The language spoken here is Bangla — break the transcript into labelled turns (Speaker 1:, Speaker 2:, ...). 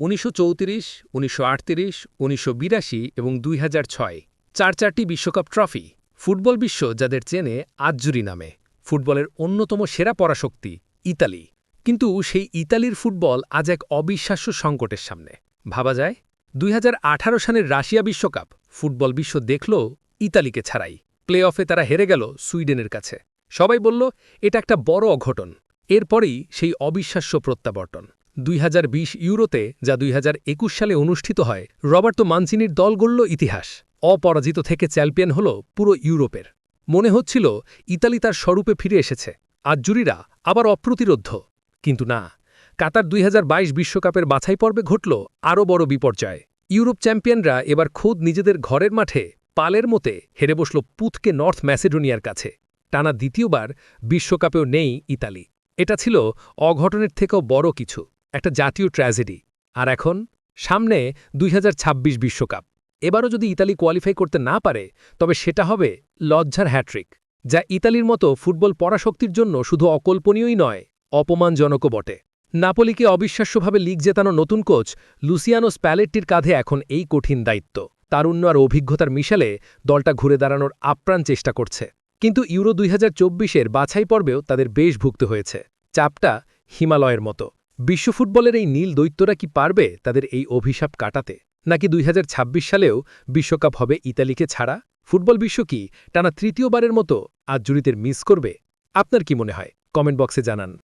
Speaker 1: উনিশশো চৌত্রিশ, উনিশশো উনিশশো বিরাশি এবং দুই চার চারটি বিশ্বকাপ ট্রফি ফুটবল বিশ্ব যাদের চেনে আজ্জুরি নামে। ফুটবলের অন্যতম সেরা পরাশক্তি ইতালি। কিন্তু সেই ইতালির ফুটবল আজ এক অবিশ্বাস্য সংকটের সামনে। ভাবা যায়, দুই হাজার আঠারো সালের রাশিয়া বিশ্বকাপ ফুটবল বিশ্ব দেখল ইতালিকে ছাড়াই। প্লে অফে তারা হেরে গেল সুইডেনের কাছে। সবাই বলল, এটা একটা বড় অঘটন। এরপরেই সেই অবিশ্বাস্য প্রত্যাবর্তন। দুই হাজার বিশ ইউরোতে, যা দুই হাজার একুশ সালে অনুষ্ঠিত হয়, রবার্তো মানচিনির দল গড়ল ইতিহাস। অপরাজিত থেকে চ্যাম্পিয়ন হল পুরো ইউরোপের। মনে হচ্ছিল, ইতালি তার স্বরূপে ফিরে এসেছে। আজ জুরিরা আবার অপ্রতিরোধ্য। কিন্তু না, কাতার দুই বিশ্বকাপের বাছাই পর্বে ঘটল আরও বড় বিপর্যয়। ইউরোপ চ্যাম্পিয়নরা এবার খোদ নিজেদের ঘরের মাঠে পালের মতে হেরে বসল পুতকে নর্থ ম্যাসেডোনিয়ার কাছে। টানা দ্বিতীয়বার বিশ্বকাপেও নেই ইতালি। এটা ছিল অঘটনের থেকেও বড় কিছু। একটা জাতীয় ট্র্যাজেডি। আর এখন, সামনে দুই বিশ্বকাপ। এবারও যদি ইতালি কোয়ালিফাই করতে না পারে, তবে সেটা হবে লজ্জার হ্যাট্রিক যা ইতালির মতো ফুটবল পরাশক্তির জন্য শুধু অকল্পনীয়ই নয়, অপমানজনকও বটে। নাপোলিকে অবিশ্বাস্যভাবে লিগ জেতানো নতুন কোচ লুসিয়ানো স্প্যালেটটির কাঁধে এখন এই কঠিন দায়িত্ব। তারুণ্য আর অভিজ্ঞতার মিশালে দলটা ঘুরে দাঁড়ানোর আপ্রাণ চেষ্টা করছে। কিন্তু ইউরো দুই হাজার বাছাই পর্বেও তাদের বেশ ভুগতে হয়েছে। চাপটা হিমালয়ের মতো। বিশ্ব ফুটবলের এই নীল দৈত্যরা কি পারবে তাদের এই অভিশাপ কাটাতে? নাকি দুই হাজার ছাব্বিশ সালেও বিশ্বকাপ হবে ইতালিকে ছাড়া? ফুটবল বিশ্ব কি টানা তৃতীয়বারের মতো আজ জুড়িতের মিস করবে? আপনার কি মনে হয়? কমেন্ট বক্সে জানান।